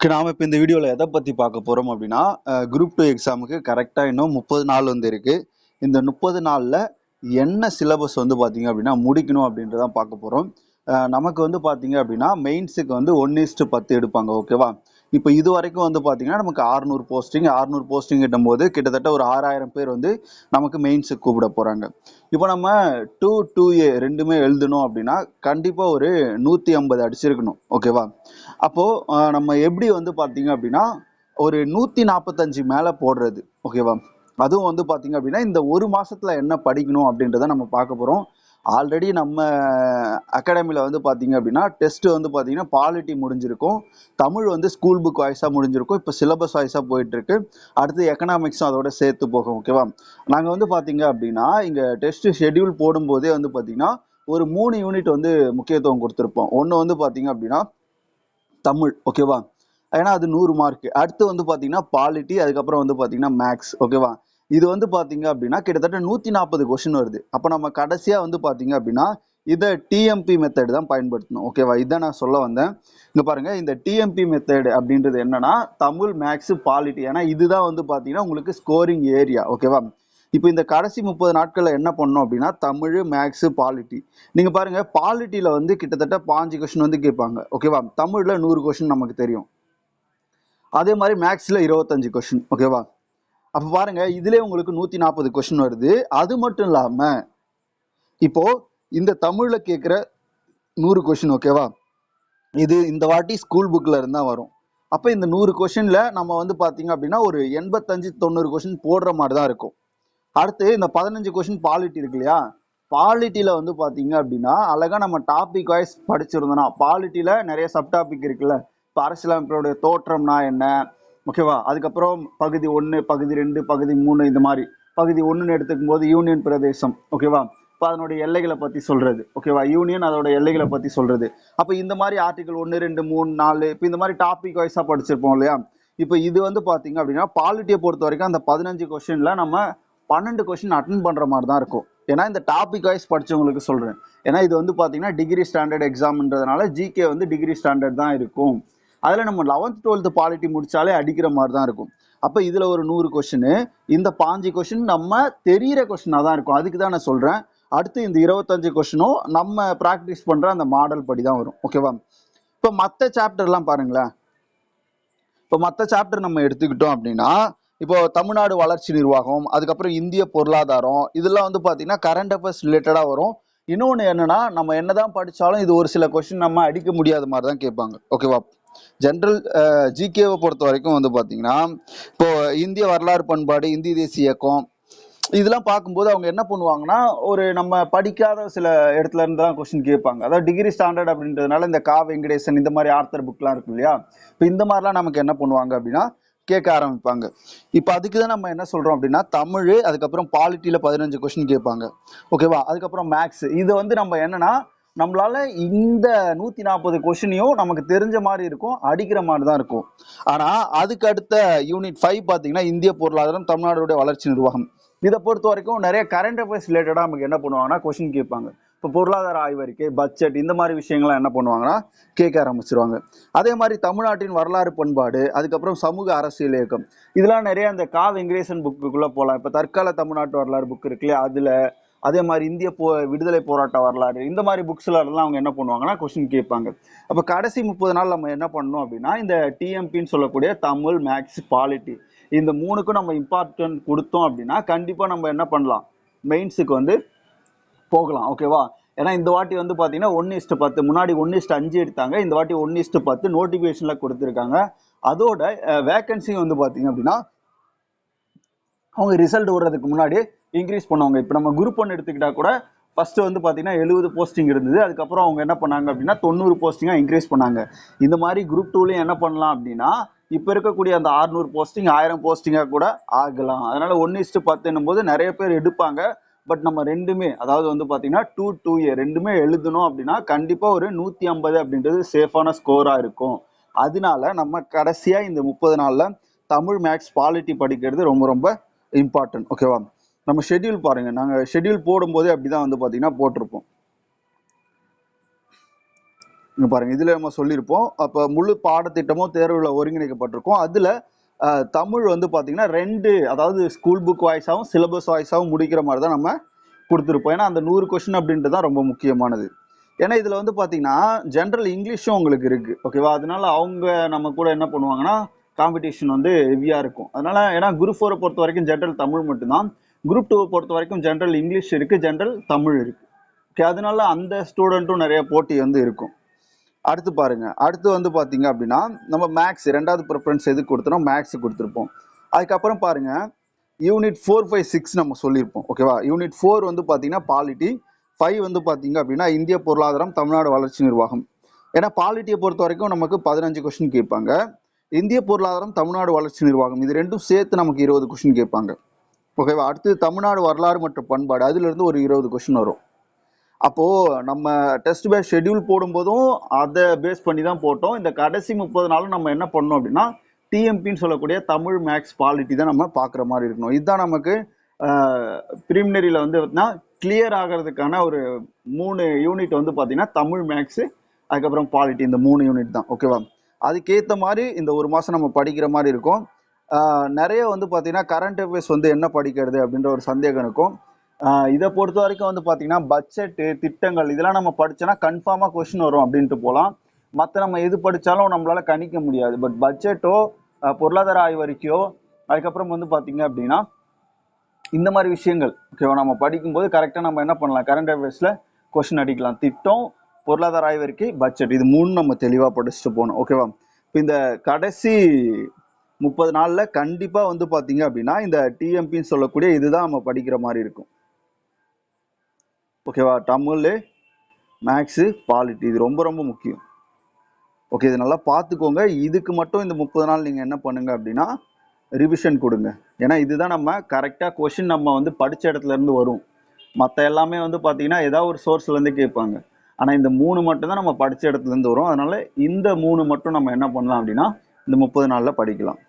நாம் நாம இப்போ இந்த வீடியோவில் எதை பற்றி பார்க்க போகிறோம் அப்படின்னா குரூப் டூ எக்ஸாமுக்கு கரெக்டாக இன்னும் முப்பது நாள் வந்து இருக்குது இந்த முப்பது நாளில் என்ன சிலபஸ் வந்து பார்த்தீங்க அப்படின்னா முடிக்கணும் அப்படின்றதான் பார்க்க போகிறோம் நமக்கு வந்து பார்த்தீங்க அப்படின்னா மெயின்ஸுக்கு வந்து ஒன் இஸ்ட்டு பத்து எடுப்பாங்க ஓகேவா இப்போ இது வரைக்கும் வந்து பார்த்தீங்கன்னா நமக்கு ஆறுநூறு போஸ்டிங் ஆறுநூறு போஸ்டிங் போது கிட்டத்தட்ட ஒரு ஆறாயிரம் பேர் வந்து நமக்கு மெயின்ஸுக்கு கூப்பிட போகிறாங்க இப்போ நம்ம டூ டூ ஏ ரெண்டுமே எழுதணும் அப்படின்னா கண்டிப்பாக ஒரு நூற்றி ஐம்பது அடிச்சிருக்கணும் ஓகேவா அப்போது நம்ம எப்படி வந்து பார்த்தீங்க அப்படின்னா ஒரு நூற்றி நாற்பத்தஞ்சு மேலே போடுறது. ஓகேவா அதுவும் வந்து பார்த்தீங்க அப்படின்னா இந்த ஒரு மாதத்தில் என்ன படிக்கணும் அப்படின்றத நம்ம பார்க்க போகிறோம் ஆல்ரெடி நம்ம அகாடமியில் வந்து பார்த்தீங்க அப்படின்னா டெஸ்ட்டு வந்து பார்த்தீங்கன்னா பாலிட்டி முடிஞ்சிருக்கும். தமிழ் வந்து ஸ்கூல் புக் வாய்ஸாக முடிஞ்சிருக்கும். இப்போ சிலபஸ் வாய்ஸாக போயிட்டுருக்கு. அடுத்து எக்கனாமிக்ஸும் அதோட சேர்த்து போகும் ஓகேவா நாங்கள் வந்து பார்த்தீங்க அப்படின்னா இங்கே டெஸ்ட்டு ஷெட்யூல் போடும்போதே வந்து பார்த்தீங்கன்னா ஒரு மூணு யூனிட் வந்து முக்கியத்துவம் கொடுத்துருப்போம். ஒன்று வந்து பார்த்தீங்க அப்படின்னா தமிழ் ஓகேவா ஏன்னா அது நூறு மார்க் அடுத்து வந்து பார்த்தீங்கன்னா பாலிட்டி அதுக்கப்புறம் வந்து பார்த்தீங்கன்னா மேக்ஸ் ஓகேவா இது வந்து பார்த்தீங்க அப்படின்னா கிட்டத்தட்ட நூற்றி நாற்பது கொஷின் வருது. அப்போ நம்ம கடைசியாக வந்து பார்த்தீங்க அப்படின்னா இதை டிஎம்பி மெத்தட் தான் பயன்படுத்தணும். ஓகேவா இதை நான் சொல்ல வந்தேன். இங்கே பாருங்க இந்த டிஎம்பி மெத்தட் அப்படின்றது என்னன்னா தமிழ் மேக்ஸ் பாலிட்டி ஏன்னா இதுதான் வந்து பார்த்தீங்கன்னா உங்களுக்கு ஸ்கோரிங் ஏரியா ஓகேவா இப்போ இந்த கடைசி முப்பது நாட்களில் என்ன பண்ணோம் அப்படின்னா தமிழ் மேக்ஸு பாலிட்டி நீங்கள் பாருங்கள் பாலிட்டியில் வந்து கிட்டத்தட்ட பாஞ்சு கொஷின் வந்து கேட்பாங்க. ஓகேவா தமிழில் நூறு கொஷின் நமக்கு தெரியும். அதே மாதிரி மேக்ஸில் இருபத்தஞ்சு கொஷின் ஓகேவா அப்போ பாருங்க இதுலேயே உங்களுக்கு நூற்றி நாற்பது கொஷின் வருது. அது மட்டும் இல்லாமல் இப்போ இந்த தமிழில் கேட்குற நூறு கொஷின் ஓகேவா இது இந்த வாட்டி ஸ்கூல் புக்கில் இருந்தால் வரும். அப்போ இந்த நூறு கொஷினில் நம்ம வந்து பார்த்தீங்க அப்படின்னா ஒரு எண்பத்தஞ்சு தொண்ணூறு கொஷின் போடுற மாதிரி தான் இருக்கும். அடுத்து இந்த பதினஞ்சு கொஷின் பாலிட்டி இருக்கு இல்லையா? பாலிட்டியில் வந்து பார்த்தீங்க அப்படின்னா அழகாக நம்ம டாபிக் வைஸ் படிச்சிருந்தோம்னா பாலிட்டியில் நிறைய சப் டாபிக் இருக்குல்ல. இப்போ அரசியலமைப்புடைய தோற்றம்னா என்ன? ஓகேவா? அதுக்கப்புறம் பகுதி ஒன்று பகுதி ரெண்டு பகுதி மூணு இந்த மாதிரி. பகுதி ஒன்றுன்னு எடுத்துக்கும் போது யூனியன் பிரதேசம். ஓகேவா? இப்போ அதனுடைய எல்லைகளை பற்றி சொல்கிறது ஓகேவா? யூனியன் அதோட எல்லைகளை பற்றி சொல்கிறது அப்போ இந்த மாதிரி ஆர்டிகல் ஒன்று ரெண்டு மூணு நாலு இப்போ இந்த மாதிரி டாபிக் வைஸாக படிச்சிருப்போம் இல்லையா? இப்போ இது வந்து பார்த்தீங்க அப்படின்னா பாலிட்டியை பொறுத்த வரைக்கும் அந்த பதினஞ்சு கொஸ்டினில் நம்ம பன்னெண்டு கொஸ்டின் அட்டன் பண்ணுற மாதிரி தான் இருக்கும். ஏன்னா இந்த டாபிக் வைஸ் படிச்சவங்களுக்கு சொல்கிறேன் ஏன்னா இது வந்து பார்த்தீங்கன்னா டிகிரி ஸ்டாண்டர்ட் எக்ஸாம்ன்றதுனால ஜிகே வந்து டிகிரி ஸ்டாண்டர்ட் தான் இருக்கும். அதில் நம்ம லெவன்த் டுவெல்த் பாலிட்டி முடிச்சாலே அடிக்கிற மாதிரி தான் இருக்கும். அப்போ இதில் ஒரு நூறு கொஷின் இந்த பாஞ்சு கொஷின் நம்ம தெரியிற கொஷினாக தான் இருக்கும். அதுக்கு தான் நான் சொல்கிறேன் அடுத்து இந்த இருபத்தஞ்சு கொஷினும் நம்ம ப்ராக்டிஸ் பண்ணுற அந்த மாடல் படி தான் வரும் ஓகேவா இப்போ மற்ற சாப்டர்லாம் பாருங்களேன். இப்போ மற்ற சாப்டர் நம்ம எடுத்துக்கிட்டோம் அப்படின்னா இப்போ தமிழ்நாடு வளர்ச்சி நிர்வாகம் அதுக்கப்புறம் இந்திய பொருளாதாரம் இதெல்லாம் வந்து பார்த்தீங்கன்னா கரண்ட் அஃபேர்ஸ் ரிலேட்டடாக வரும். இன்னொன்று என்னன்னா நம்ம என்னதான் படித்தாலும் இது ஒரு சில கொஷின் நம்ம அடிக்க முடியாத மாதிரி தான் கேட்பாங்க ஓகேவா ஜென்ரல் ஜிகேவை பொறுத்த வரைக்கும் வந்து பார்த்தீங்கன்னா இப்போ இந்திய வரலாறு பண்பாடு இந்திய தேசிய இயக்கம் இதெல்லாம் பார்க்கும்போது அவங்க என்ன பண்ணுவாங்கன்னா ஒரு நம்ம படிக்காத சில இடத்துல இருந்து தான் கொஸ்டின் கேட்பாங்க. அதாவது டிகிரி ஸ்டாண்டர்ட் அப்படின்றதுனால இந்த கா வெங்கடேசன் இந்த மாதிரி ஆர்த்தர் புக்லாம் இருக்கு இல்லையா? இப்போ இந்த மாதிரிலாம் நமக்கு என்ன பண்ணுவாங்க அப்படின்னா கேட்க ஆரம்பிப்பாங்க. இப்போ அதுக்கு தான் நம்ம என்ன சொல்றோம் அப்படின்னா தமிழ் அதுக்கப்புறம் பாலிட்டியில் பதினஞ்சு கொஸ்டின் கேட்பாங்க. ஓகேவா அதுக்கப்புறம் மேக்ஸ் இது வந்து நம்ம என்னன்னா நம்மளால இந்த நூத்தி நாற்பது கொஸ்டினையும் நமக்கு தெரிஞ்ச மாதிரி இருக்கும் அடிக்கிற மாதிரி தான் இருக்கும். ஆனா அதுக்கு அடுத்த யூனிட் ஃபைவ் பாத்தீங்கன்னா இந்திய பொருளாதாரம் தமிழ்நாடுடைய வளர்ச்சி நிர்வாகம். இதை பொறுத்த வரைக்கும் நிறைய கரண்ட் அஃபேர்ஸ் ரிலேட்டடா நமக்கு என்ன பண்ணுவாங்கன்னா கொஸ்டின் கேட்பாங்க. இப்போ பொருளாதார ஆய்வறிக்கை பட்ஜெட் இந்த மாதிரி விஷயங்கள்லாம் என்ன பண்ணுவாங்கன்னா கேட்க ஆரம்பிச்சிருவாங்க. அதே மாதிரி தமிழ்நாட்டின் வரலாறு பண்பாடு அதுக்கப்புறம் சமூக அரசியல் இயக்கம். இதெல்லாம் நிறைய அந்த கா வெங்கடேசன் புக்குக்குள்ளே போகலாம் இப்போ தற்கால தமிழ்நாட்டு வரலாறு புக் இருக்குல்ல அதில் அதே மாதிரி இந்திய போ விடுதலை போராட்ட வரலாறு இந்த மாதிரி புக்ஸ்லாம் அவங்க என்ன பண்ணுவாங்கன்னா கொஸ்டின் கேட்பாங்க. அப்போ கடைசி முப்பது நாள் நம்ம என்ன பண்ணணும் அப்படின்னா இந்த டிஎம்பின்னு சொல்லக்கூடிய தமிழ் மேக்ஸ் பாலிட்டி இந்த மூணுக்கும் நம்ம இம்பார்ட்டன்ட் கொடுத்தோம் அப்படின்னா கண்டிப்பாக நம்ம என்ன பண்ணலாம்? மெயின்ஸுக்கு வந்து போகலாம் ஓகேவா ஏன்னா இந்த வாட்டி வந்து பார்த்தீங்கன்னா ஒன்று இஸ்ட்டு பத்து முன்னாடி ஒன்று இஸ்ட்டு அஞ்சு எடுத்தாங்க இந்த வாட்டி ஒன்று இஸ்ட்டு பத்து நோட்டிஃபிகேஷனில் கொடுத்துருக்காங்க. அதோட வேகன்சி வந்து பார்த்தீங்க அப்படின்னா அவங்க ரிசல்ட் விடுறதுக்கு முன்னாடி இன்க்ரீஸ் பண்ணுவாங்க. இப்போ நம்ம குரூப் ஒன்று எடுத்துக்கிட்டா கூட ஃபர்ஸ்ட் வந்து பார்த்தீங்கன்னா எழுபது போஸ்டிங் இருந்தது. அதுக்கப்புறம் அவங்க என்ன பண்ணாங்க அப்படின்னா தொண்ணூறு போஸ்டிங்காக இன்க்ரீஸ் பண்ணாங்க. இந்த மாதிரி குரூப் டூலையும் என்ன பண்ணலாம் அப்படின்னா இப்போ இருக்கக்கூடிய அந்த ஆறுநூறு போஸ்டிங் ஆயிரம் போஸ்டிங்காக கூட ஆகலாம். அதனால ஒன்று இஸ்ட்டு பத்துன்னும் போது நிறைய பேர் எடுப்பாங்க. பட் நம்ம ரெண்டுமே அதாவது வந்து பார்த்தீங்கன்னா டூ டூ ஏ ரெண்டுமே எழுதணும் அப்படின்னா கண்டிப்பாக ஒரு நூற்றி ஐம்பது அப்படின்றது சேஃபான ஸ்கோராக இருக்கும். அதனால நம்ம கடைசியாக இந்த முப்பது நாளில் தமிழ் மேக்ஸ் பாலிட்டி படிக்கிறது ரொம்ப ரொம்ப இம்பார்ட்டன்ட் ஓகேவா நம்ம ஷெட்யூல் பாருங்க. நாங்கள் ஷெட்யூல் போடும்போதே அப்படிதான் வந்து பார்த்தீங்கன்னா போட்டிருப்போம். இங்க பாருங்க இதுல நம்ம சொல்லியிருப்போம். அப்ப முழு பாடத்திட்டமும் தேர்வுல ஒருங்கிணைக்கப்பட்டிருக்கும். அதுல தமிழ் வந்து பாத்தீங்கன்னா ரெண்டு அதாவது ஸ்கூல் புக் வாய்ஸாகவும் சிலபஸ் வாய்ஸாகவும் முடிக்கிற மாதிரி தான் நம்ம கொடுத்துருப்போம். ஏன்னா அந்த நூறு கொஸ்டின் அப்படின்ட்டு தான் ரொம்ப முக்கியமானது. ஏன்னா இதில் வந்து பார்த்தீங்கன்னா ஜென்ரல் இங்கிலீஷும் உங்களுக்கு இருக்கு. ஓகேவா அதனால அவங்க நம்ம கூட என்ன பண்ணுவாங்கன்னா காம்படிஷன் வந்து ஹெவியாக இருக்கும். அதனால ஏன்னா குரூப் ஃபோரை பொறுத்த வரைக்கும் ஜென்ரல் தமிழ் மட்டும்தான். குரூப் டூவை பொறுத்த வரைக்கும் ஜென்ரல் இங்கிலீஷ் இருக்குது ஜென்ரல் தமிழ் இருக்குது ஓகே அதனால அந்த ஸ்டூடெண்ட்டும் நிறைய போட்டி வந்து இருக்கும். அடுத்து பாருங்க. அடுத்து வந்து பார்த்தீங்க அப்படின்னா நம்ம மேக்ஸ் ரெண்டாவது ப்ரிஃபரன்ஸ் எது கொடுத்தோம் மேக்ஸ் கொடுத்துருப்போம். அதுக்கப்புறம் பாருங்க. யூனிட் ஃபோர் ஃபைவ் சிக்ஸ் நம்ம சொல்லியிருப்போம். ஓகேவா யூனிட் ஃபோர் வந்து பார்த்தீங்கன்னா பாலிட்டி ஃபைவ் வந்து பார்த்தீங்க அப்படின்னா இந்திய பொருளாதாரம் தமிழ்நாடு வளர்ச்சி நிர்வாகம். ஏன்னா பாலிட்டியை பொறுத்த வரைக்கும் நமக்கு பதினஞ்சு கொஸ்டின் கேட்பாங்க. இந்திய பொருளாதாரம் தமிழ்நாடு வளர்ச்சி நிர்வாகம் இது ரெண்டும் சேர்த்து நமக்கு இருபது கொஸ்டின் கேட்பாங்க. ஓகேவா அடுத்து தமிழ்நாடு வரலாறு மற்றும் பண்பாடு. அதுல இருந்து ஒரு இருபது கொஸ்டின் வரும். அப்போ நம்ம டெஸ்ட் பேஸ் ஷெட்யூல் போடும்போதும் அதை பேஸ் பண்ணி தான் போட்டோம். இந்த கடைசி முப்பது நாளும் நம்ம என்ன பண்ணோம் அப்படின்னா டிஎம்பின்னு சொல்லக்கூடிய தமிழ் மேக்ஸ் பாலிட்டி தான் நம்ம பார்க்குற மாதிரி இருக்கணும். இதுதான் நமக்கு ப்ரீமினரியில் வந்து கிளியர் ஆகிறதுக்கான ஒரு மூணு யூனிட் வந்து பார்த்தீங்கன்னா தமிழ் மேக்ஸு அதுக்கப்புறம் பாலிட்டி இந்த மூணு யூனிட் தான். ஓகேவா? அதுக்கேற்ற மாதிரி இந்த ஒரு மாதம் நம்ம படிக்கிற மாதிரி இருக்கும். நிறைய வந்து பார்த்தீங்கன்னா கரண்ட் அஃபேர்ஸ் வந்து என்ன படிக்கிறது அப்படின்ற ஒரு சந்தேகம் இருக்கும். இதை பொறுத்த வரைக்கும் வந்து பார்த்தீங்கன்னா பட்ஜெட்டு திட்டங்கள் இதெல்லாம் நம்ம படிச்சோன்னா கன்ஃபார்மாக கொஷின் வரும் அப்படின்ட்டு போகலாம் மற்ற நம்ம எது படித்தாலும் நம்மளால் கணிக்க முடியாது. பட் பட்ஜெட்டோ பொருளாதார ஆய்வறிக்கையோ அதுக்கப்புறம் வந்து பார்த்தீங்க அப்படின்னா இந்த மாதிரி விஷயங்கள் ஓகேவா நம்ம படிக்கும்போது கரெக்டாக நம்ம என்ன பண்ணலாம்? கரண்ட் அஃபேர்ஸில் கொஷின் அடிக்கலாம். திட்டம் பொருளாதார ஆய்வறிக்கை பட்ஜெட் இது மூணு நம்ம தெளிவாக படிச்சுட்டு போகணும் ஓகேவா இப்போ இந்த கடைசி முப்பது நாளில் கண்டிப்பாக வந்து பார்த்தீங்க அப்படின்னா இந்த டிஎம்பின்னு சொல்லக்கூடிய இதுதான் நம்ம படிக்கிற மாதிரி இருக்கும். ஓகேவா தமிழ் மேக்ஸு பாலிட்டி இது ரொம்ப ரொம்ப முக்கியம். ஓகே இது நல்லா பார்த்துக்கோங்க இதுக்கு மட்டும் இந்த முப்பது நாள் நீங்கள் என்ன பண்ணுங்க அப்படின்னா ரிவிஷன் கொடுங்க. ஏன்னா இதுதான் நம்ம கரெக்டாக கொஷின் நம்ம வந்து படித்த இடத்துல இருந்து வரும். மற்ற எல்லாமே வந்து பார்த்தீங்கன்னா ஏதாவது ஒரு சோர்ஸ்லேருந்து கேட்பாங்க. ஆனால் இந்த மூணு மட்டும்தான் நம்ம படித்த இடத்துல இருந்து வரும். அதனால் இந்த மூணு மட்டும் நம்ம என்ன பண்ணலாம் அப்படின்னா இந்த முப்பது நாளில் படிக்கலாம்.